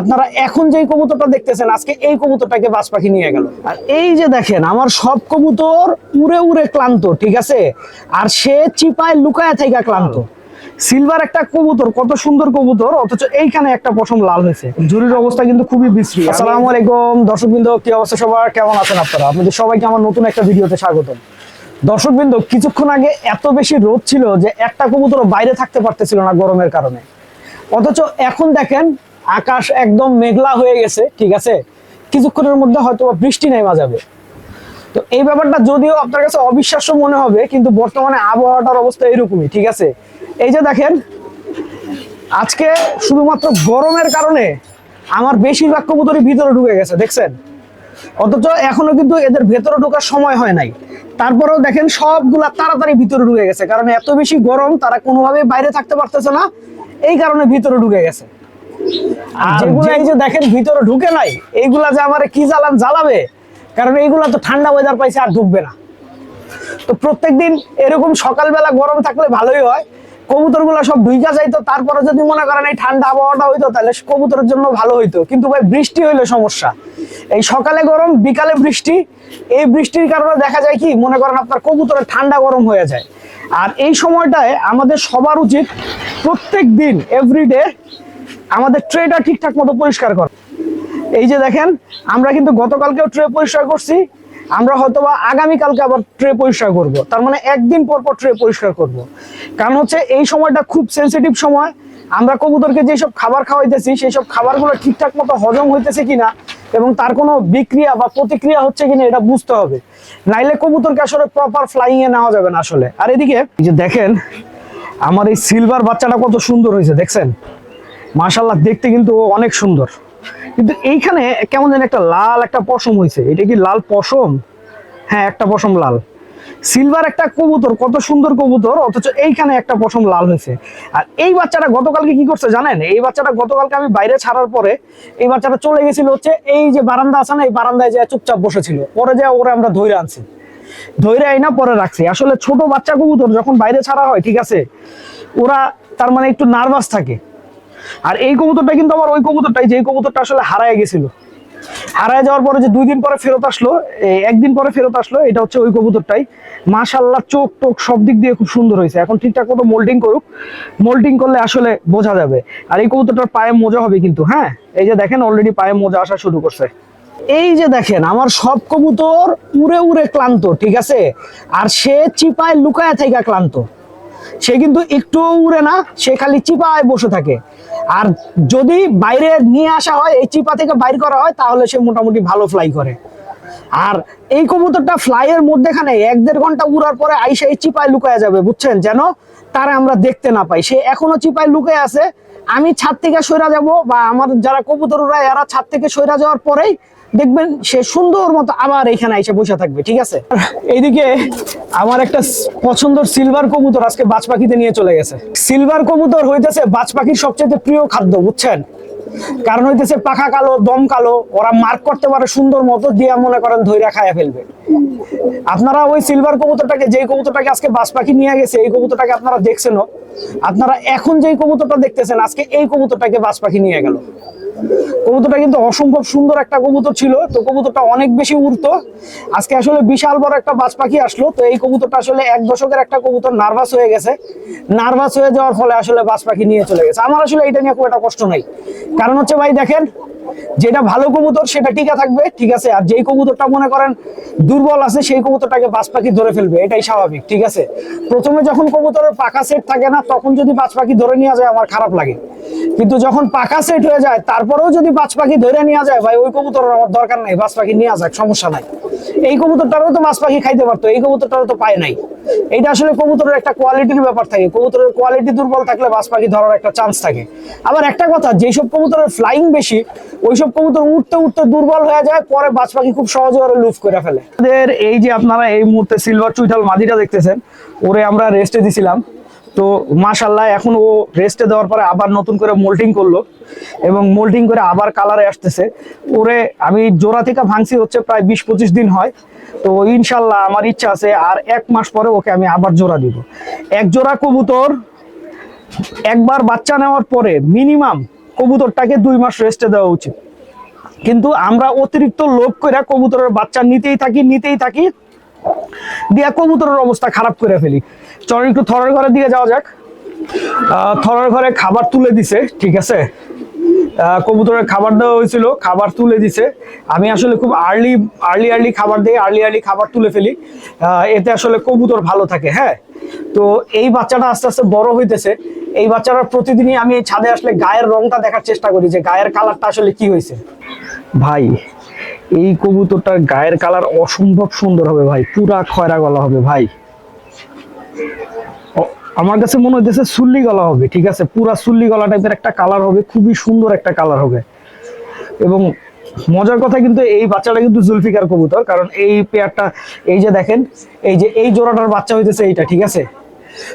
আপনারা এখন যেই কবুতরটা দেখতেছেন আজকে এই কবুতরটাকে বাজ পাখি নিয়ে গেল। আর এই যে দেখেন আমার সব কবুতর উড়ে উড়ে ক্লান্ত ঠিক আছে? আর সে চিপায় লুকায় থেকে ক্লান্ত। সিলভার একটা কবুতর কত সুন্দর কবুতর অথচ এইখানে একটা পশম লাল হয়েছে। জুরির অবস্থা কিন্তু খুবই বিশ্রী। আসসালামু আলাইকুম দর্শকবৃন্দ কি অবস্থা সবার? কেমন আছেন আপনারা? আপনাদের সবাইকে আমার নতুন একটা ভিডিওতে স্বাগতম। দর্শকবৃন্দ কিছুক্ষণ আগে এত বেশি রোদ ছিল যে একটা কবুতর বাইরে থাকতে পারতেছিল না গরমের কারণে। অথচ এখন দেখেন আকাশ একদম মেঘলা হয়ে গেছে, ঠিক আছে? কিছুক্ষণের মধ্যে হয়তো বৃষ্টি নেমা যাবে। তো এই ব্যাপারটা যদিও আপনার কাছে অবিশ্বাস্য মনে হবে, কিন্তু বর্তমানে আবহাওয়াটার অবস্থা এরকমই, ঠিক আছে? এই যে দেখেন, আজকে শুধুমাত্র গরমের কারণে আমার বেশিরভাগ কবুতরই ভিতরে ঢুকে গেছে, দেখছেন? অথচ এখনও কিন্তু এদের ভেতরে ঢোকার সময় হয় নাই। তারপরেও দেখেন সবগুলা তাড়াতাড়ি ভিতরে ঢুকে গেছে, কারণ এত বেশি গরম তারা কোনোভাবে বাইরে থাকতে পারতেছে না, এই কারণে ভিতরে ঢুকে গেছে। যেগুলো এই যে দেখেন ভিতরে ঢুকে নাই এইগুলা যে আমার কি জ্বালান জ্বালাবে? কারণ এইগুলা তো ঠান্ডা ওয়েদার পাইছে আর ঢুকবে না। তো প্রত্যেকদিন এরকম সকালবেলা গরম থাকলে ভালোই হয়। কবুতরগুলো সব ঢুইকা যাইতো তারপরে যদি মনে করেন এই ঠান্ডা আবহাওয়াটা হইতো তাহলে কবুতরের জন্য ভালো হইতো। কিন্তু ভাই বৃষ্টি হইলে সমস্যা। এই সকালে গরম বিকালে বৃষ্টি। এই বৃষ্টির কারণে দেখা যায় কি মনে করেন আপনার কবুতরের ঠান্ডা গরম হয়ে যায়। আর এই সময়টায় আমাদের সবার উচিত প্রত্যেক দিন এভরিডে আমাদের ট্রেটা ঠিকঠাক মতো পরিষ্কার করা। এই যে দেখেন, আমরা কিন্তু গতকালকেও ট্রে পরিষ্কার করছি, আমরা হয়তো বা আগামীকালকে আবার ট্রে পরিষ্কার করব। তার মানে একদিন পর পর ট্রে পরিষ্কার করব। কারণ হচ্ছে এই সময়টা খুব সেন্সিটিভ সময়। আমরা কবুতরকে যেসব খাবার খাওয়াইতেছি সেই সব খাবারগুলো ঠিকঠাক মতো হজম হইতেছে কিনা এবং তার কোনো বিক্রিয়া বা প্রতিক্রিয়া হচ্ছে কিনা এটা বুঝতে হবে। নাইলে কবুতরকে আসলে প্রপার ফ্লাইং এ নেওয়া যাবে না আসলে। আর এদিকে যে দেখেন, আমার এই সিলভার বাচ্চাটা কত সুন্দর হয়েছে, দেখছেন? মাশাল্লাহ দেখতে কিন্তু অনেক সুন্দর। কিন্তু এইখানে কেমন যেন একটা লাল একটা পশম হয়েছে এটা কি লাল পশম? হ্যাঁ একটা পশম লাল। সিলভার একটা কবুতর, কত সুন্দর কবুতর, অথচ এইখানে একটা পশম লাল হয়েছে আর এই বাচ্চাটা গতকালকে কি করছে জানেন? এই বাচ্চাটা গতকালকে আমি বাইরে ছাড়ার পরে এই বাচ্চাটা চলে গেছিল হচ্ছে এই যে বারান্দা আছে না, এই বারান্দায় যে চুপচাপ বসেছিল। পরে যে ওরা আমরা ধরে আনছি। ধৈর্য আইনা পরে রাখছি। আসলে ছোট বাচ্চা কবুতর যখন বাইরে ছাড়া হয়, ঠিক আছে, ওরা তার মানে একটু নার্ভাস থাকে। আর এই কবুতরটা কিন্তু আমার ওই কবুতরটাই যে কবুতরটা আসলে হারায় গেছিল। হারায় যাওয়ার পরে যে দুই দিন পরে ফেরত আসলো একদিন পরে ফেরত আসলো, এটা হচ্ছে ওই কবুতরটাই। মাশাল্লাহ চোখ টোক সব দিক দিয়ে খুব সুন্দর হয়েছে। এখন ঠিকঠাক মতো মোল্ডিং করুক। মোল্ডিং করলে আসলে বোঝা যাবে। আর এই কবুতরটার পায়ে মোজা হবে কিন্তু হ্যাঁ? এই যে দেখেন অলরেডি পায়ে মোজা আসা শুরু করছে। এই যে দেখেন, আমার সব কবুতর উড়ে উড়ে ক্লান্ত, ঠিক আছে? আর সে চিপায় লুকায় থেকে ক্লান্ত। সে কিন্তু একটু উড়ে না, সে খালি চিপায় বসে থাকে। আর যদি বাইরে নিয়ে আসা হয়, এই চিপা থেকে বাইর করা হয়, তাহলে সে মোটামুটি ভালো ফ্লাই করে। আর এই কবুতরটা ফ্লাইয়ের মধ্যেখানে এক দেড় ঘণ্টা উড়ার পরে আইসা এই চিপায় লুকায় যাবে, বুঝছেন? যেন তারা আমরা দেখতে না পাই। সে এখনও চিপায় লুকায় আছে। আমি ছাদ থেকে সইরা যাব বা আমার যারা কবুতর উড়ায় এরা ছাদ থেকে সইরা যাওয়ার পরেই দেখবেন সে সুন্দর মতো আবার এখানে এসে বসে থাকবে, ঠিক আছে? এইদিকে আমার একটা পছন্দের সিলভার কবুতর আজকে বাজ পাখিতে নিয়ে চলে গেছে। সিলভার কবুতর হইতেছে বাজ পাখির সবচেয়ে প্রিয় খাদ্য, বুঝছেন? কারণ হইতেছে পাখা কালো, দম কালো, ওরা মার্ক করতে পারে সুন্দর মতো, দিয়ে মনে করেন ধৈর্য খায়া ফেলবে। আপনারা ওই সিলভার কবুতরটাকে, যেই কবুতরটাকে আজকে বাজ পাখি নিয়ে গেছে, এই কবুতরটাকে আপনারা দেখছেনও। আপনারা এখন যেই কবুতরটা দেখতেছেন, আজকে এই কবুতরটাকে বাজ পাখি নিয়ে গেল। কবুতরটা কিন্তু অসম্ভব সুন্দর একটা কবুতর ছিল। তো কবুতরটা অনেক বেশি উড়তো। আজকে আসলে বিশাল বড় একটা বাজ পাখি আসলো। তো এই কবুতরটা আসলে এক দশকের একটা কবুতর, নার্ভাস হয়ে গেছে। নার্ভাস হয়ে যাওয়ার ফলে আসলে বাজ পাখি নিয়ে চলে গেছে। আমার আসলে এটা নিয়ে খুব একটা কষ্ট নাই। কারণ হচ্ছে ভাই দেখেন যেটা ভালো কবুতর, সেটা টিকা থাকবে, ঠিক আছে? আর যেই কবুতরটা মনে করেন দুর্বল আছে, সেই কবুতরটাকে বাজ পাখি ধরে ফেলবে, এটাই স্বাভাবিক, ঠিক আছে? প্রথমে যখন কবুতরের পাকা সেট থাকে না, তখন যদি বাজ পাখি ধরে নেওয়া যায়, আমার খারাপ লাগে। কিন্তু যখন পাকা সেট হয়ে যায়, তারপরেও যদি বাজ পাখি ধরে নেওয়া যায়, ভাই, ওই কবুতর আমার দরকার নাই বাজ পাখি নেওয়া যাক, সমস্যা নাই। এই কবুতরটারও তো বাজ পাখি খাইতে পারতো, এই কবুতরটারও তো পায় নাই। এটা আসলে কবুতরের একটা কোয়ালিটির ব্যাপার থাকে। কবুতরের কোয়ালিটি দুর্বল থাকলে বাজ পাখি ধরার একটা চান্স থাকে। আবার একটা কথা যেসব কবুতরের ফ্লাইং বেশি, ওইসব কবুতর উঠতে উঠতে দুর্বল হয়ে যায়, পরে বাজ পাখি খুব সহজে ওরা লুফ করে ফেলে। আমাদের এই যে আপনারা এই মুহূর্তে সিলভার চুইঠাল মাদিটা দেখতেছেন, ওরে আমরা রেস্টে দিছিলাম। তো মাশাল্লাহ এখন ও রেস্টে দেওয়ার পরে আবার নতুন করে মোল্টিং করল এবং মোল্টিং করে আবার কালারে আসতেছে। ওরে, আমি জোড়া থেকে ভাঙছি হচ্ছে প্রায় বিশ পঁচিশ দিন হয়। তো ইনশাল্লাহ আমার ইচ্ছা আছে আর এক মাস পরে ওকে আমি আবার জোড়া দিব। এক জোড়া কবুতর, একবার বাচ্চা নেওয়ার পরে মিনিমাম কবুতরটাকে দুই মাস রেস্টে দেওয়া উচিত। কিন্তু আমরা অতিরিক্ত লোভ করে কবুতরের বাচ্চা নিতেই থাকি নিতেই থাকি, দিয়া কবুতরের অবস্থা খারাপ করে ফেলি। চলো একটু থরের ঘরের দিকে যাওয়া যাক। থরের ঘরে খাবার তুলে দিছে, ঠিক আছে? কবুতরের খাবার দেওয়া হয়েছিল, খাবার তুলে দিছে। আমি আসলে খুব আর্লি আর্লি আর্লি খাবার দিই আর্লি আর্লি খাবার তুলে ফেলি। এতে আসলে কবুতর ভালো থাকে হ্যাঁ? তো এই বাচ্চাটা আস্তে আস্তে বড় হইতেছে। এই বাচ্চাটা প্রতিদিনই আমি ছাদে আসলে গায়ের রংটা দেখার চেষ্টা করি যে গায়ের কালারটা আসলে কি হয়েছে। ভাই, এই কবুতরটার গায়ের কালার অসম্ভব সুন্দর হবে ভাই, পুরা খয়রা গলা হবে ভাই। আমার কাছে মনে হইতেছে সুল্লি গলা হবে, ঠিক আছে? পুরা সুল্লি গলা টাইপের একটা কালার হবে, খুবই সুন্দর একটা কালার হবে। এবং মজার কথা কিন্তু এই বাচ্চাটা কিন্তু জুলফিকার কবুতর, কারণ এই পেয়ারটা এই যে দেখেন, এই যে এই জোড়াটার বাচ্চা হইতেছে এইটা, ঠিক আছে?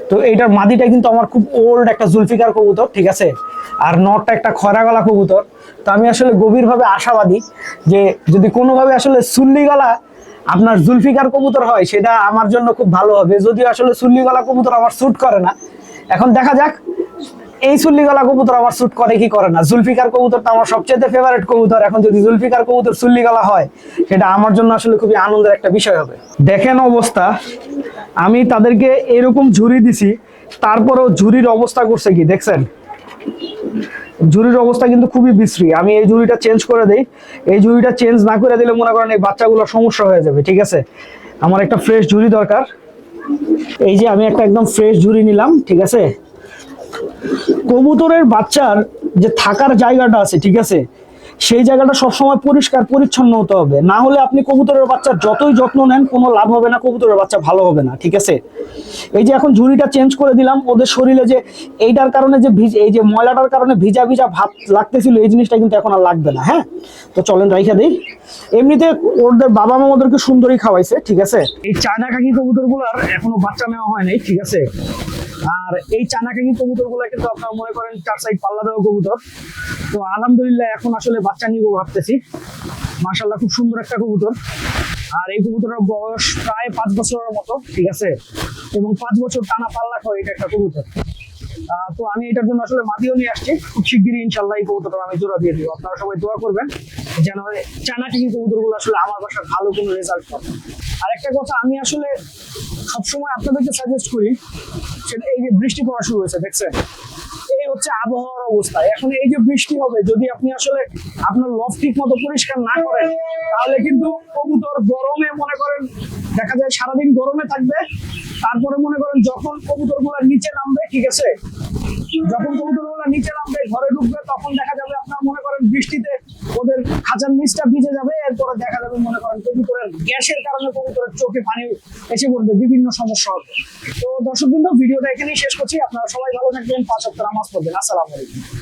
তো এইটার মাদিটা কিন্তু আমার খুব ওল্ড একটা জুলফিকার কবুতর, ঠিক আছে? আর নটটা একটা খরা গলা কবুতর। তো আমি আসলে গভীরভাবে আশাবাদী যে যদি কোনোভাবে আসলে সুল্লি গলা আপনার জুলফিকার কবুতর হয়, সেটা আমার জন্য খুব ভালো হবে। যদিও আসলে সুল্লি গলা কবুতর আমার স্যুট করে না। এখন দেখা যাক, এই সুল্লি গলা কবুতর আমার স্যুট করে কি করে না। জুলফিকার কবুতরটা আমার সবচেয়ে ফেভারিট কবুতর। এখন যদি জুলফিকার কবুতর সুল্লি গলা হয়, সেটা আমার জন্য আসলে খুবই আনন্দের একটা বিষয় হবে। দেখেন অবস্থা, আমি তাদেরকে এরকম ঝুড়ি দিছি, তারপরেও ঝুড়ির অবস্থা করছে কি, দেখছেন? ঝুড়ির অবস্থা কিন্তু খুবই বিশ্রী। আমি এই ঝুড়িটা চেঞ্জ করে দেই। এই ঝুড়িটা চেঞ্জ না করে দিলে মনে করেন এই বাচ্চাগুলো সমস্যা হয়ে যাবে, ঠিক আছে? আমার একটা ফ্রেশ জুরি দরকার। এই যে আমি একটা একদম ফ্রেশ ঝুড়ি নিলাম, ঠিক আছে? কবুতরের বাচ্চার যে থাকার জায়গাটা আছে, ঠিক আছে? সেই জায়গাটা সবসময় পরিষ্কার, পরিচ্ছন্ন হতে হবে। না হলে আপনি কবুতরের বাচ্চার যতই যত্ন নেন, কোনো লাভ হবে না, কবুতরের বাচ্চা ভালো হবে না, ঠিক আছে? এই যে এখন ঝুড়িটা চেঞ্জ করে দিলাম, ওদের শরীরে যে এইটার কারণে যে ভিজ, এই যে ময়লাটার কারণে ভিজা ভিজা ভাব লাগতেছিল, এই জিনিসটা কিন্তু এখন আর লাগবে না হ্যাঁ? তো চলেন রাইখা দিই। এমনিতে ওদের বাবা মা ওদেরকে সুন্দরই খাওয়াইছে, ঠিক আছে? এই চায়না কাকি কবুতরগুলোর এখনও বাচ্চা নেওয়া হয় নাই, ঠিক আছে? আর এই চানাকাকি কবুতরগুলো কিন্তু আপনারা মনে করেন চার সাইড পাল্লা দেওয়া কবুতর। তো আলহামদুলিল্লাহ এখন আসলে বাচ্চা নিব ভাবতেছি। মাশাল্লাহ খুব সুন্দর একটা কবুতর। আর এই কবুতরের বয়স প্রায় পাঁচ বছরের মতো, ঠিক আছে? এবং পাঁচ বছর টানা পাল্লা খাওয়া এটা একটা কবুতর। তো আমি এটার জন্য আসলে মাদিও নিয়ে আসছি। খুব শিগগিরই ইনশাল্লাহ এই কবুতরটা আমি জোড়া দিয়ে দিব। আপনারা সবাই দোয়া করবেন যেন চানাকাকি কবুতরগুলো আসলে আমার বাসার ভালো কোনো রেজাল্ট পাবে আর একটা কথা, আমি আসলে সবসময় আপনাদেরকে সাজেস্ট করি সেটা এই যে বৃষ্টি পড়া শুরু হয়েছে, দেখছেন? এই হচ্ছে আবহাওয়ার অবস্থা। এখন এই যে বৃষ্টি হবে, যদি আপনি আসলে আপনার লফ ঠিক মতো পরিষ্কার না করেন, তাহলে কিন্তু কবুতর গরমে মনে করেন, দেখা যায় সারাদিন গরমে থাকবে, তারপরে মনে করেন যখন কবুতরগুলা নিচে নামবে, ঠিক আছে? যখন কবুতরগুলা নিচে নামবে, ঘরে ঢুকবে, তখন দেখা যাবে আপনার মনে করেন বৃষ্টিতে ওদের খাঁচার নিচটা ভিজে যাবে। এরপরে দেখা যাবে, মনে করেন কবুতরের গ্যাসের কারণে কবুতরের চোখে পানি এসে পড়বে, বিভিন্ন সমস্যা হবে। তো দর্শক বিন্দু ভিডিওটা এখানেই শেষ করছি। আপনারা সবাই ভালো থাকবেন, পাঁচ সপ্তাহ নামাজ পড়বেন। আসসালামু আলাইকুম।